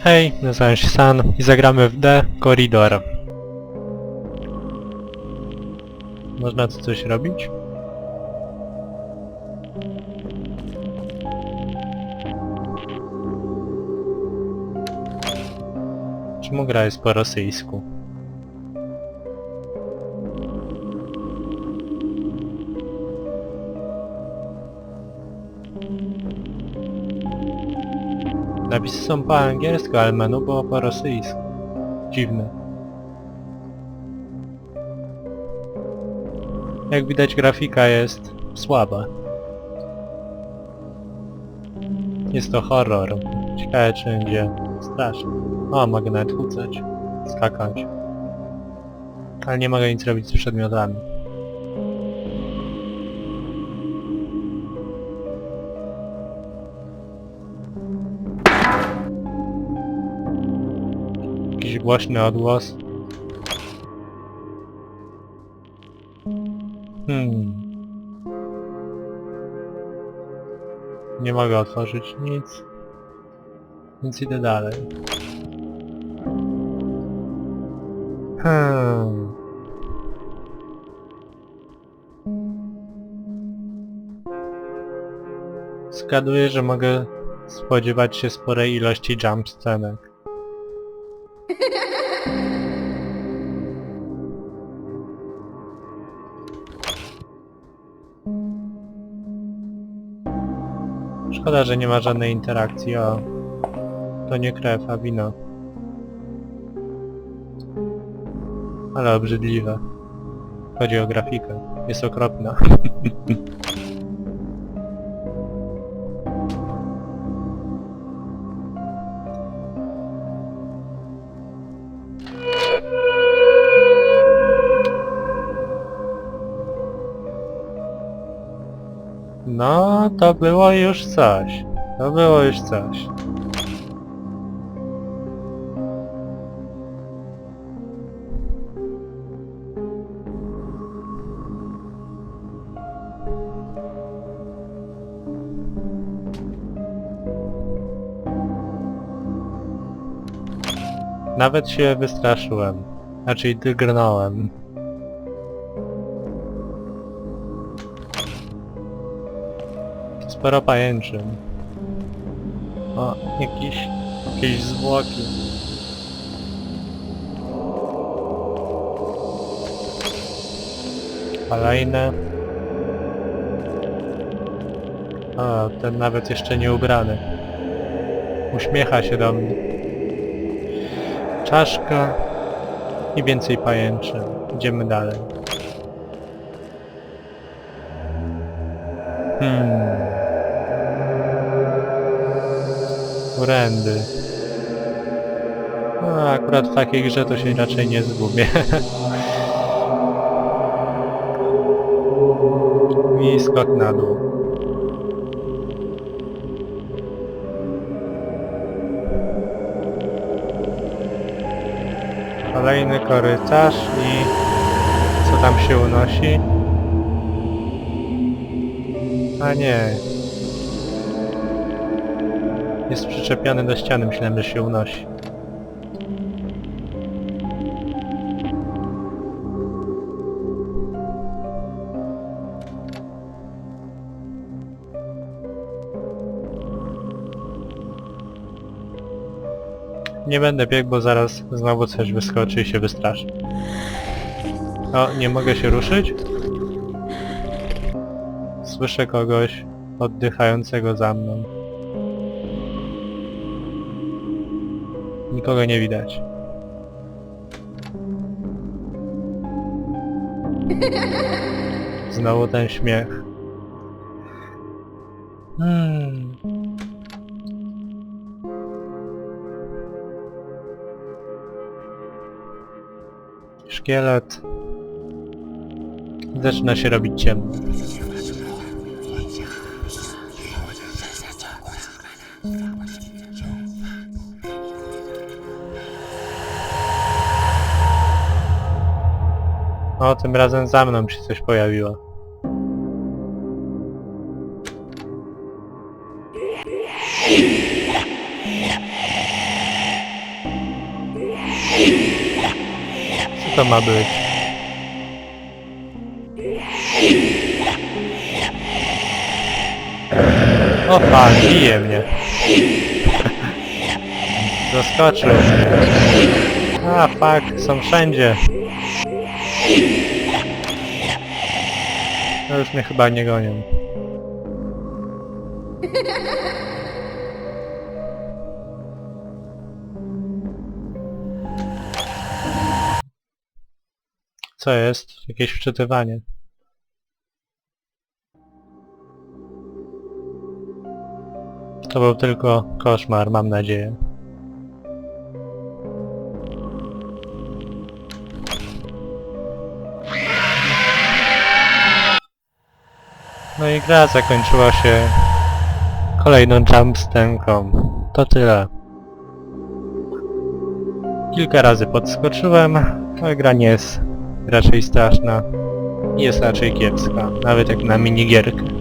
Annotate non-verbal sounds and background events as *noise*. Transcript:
Hej, nazywam się San i zagramy w The Corridor. Można tu coś robić? Czemu gra jest po rosyjsku? Napisy są po angielsku, ale menu było po rosyjsku. Dziwne. Jak widać grafika jest słaba. Jest to horror. Ciekawe czy będzie straszny. O, mogę nawet rzucać, skakać. Ale nie mogę nic robić z przedmiotami. Głośny odgłos. Hmm. Nie mogę otworzyć nic. Więc idę dalej. Hmm. Zgaduję, że mogę spodziewać się sporej ilości jump scenek. Szkoda, że nie ma żadnej interakcji, o... To nie krew, a wino. Ale obrzydliwe. Chodzi o grafikę. Jest okropna. *laughs* No, to było już coś. To było już coś. Nawet się wystraszyłem. Znaczy drgnąłem. Sporo pajęczyn. O, jakiś... jakieś zwłoki. Kolejne. O, ten nawet jeszcze nie ubrany. Uśmiecha się do mnie. Czaszka i więcej pajęczyn. Idziemy dalej. Hmm. Urendy. No, akurat w takiej grze to się raczej nie zgubię. *laughs* I skok na dół. Kolejny korytarz i co tam się unosi? A nie. Jest przyczepiony do ściany, myślałem, że się unosi. Nie będę biegł, bo zaraz znowu coś wyskoczy i się wystraszy. O, nie mogę się ruszyć? Słyszę kogoś oddychającego za mną. Nikogo nie widać. Znowu ten śmiech. Hmm. Szkielet. Zaczyna się robić ciemno. O, tym razem za mną się coś pojawiło. Co to ma być? O pan, bije mnie. Zaskoczył mnie. A, fuck, są wszędzie. No już mnie chyba nie gonią. Co jest? Jakieś wczytywanie. To był tylko koszmar, mam nadzieję. No i gra zakończyła się kolejną jumpstęką. To tyle. Kilka razy podskoczyłem, ale gra nie jest raczej straszna. Jest raczej kiepska, nawet jak na minigierkę.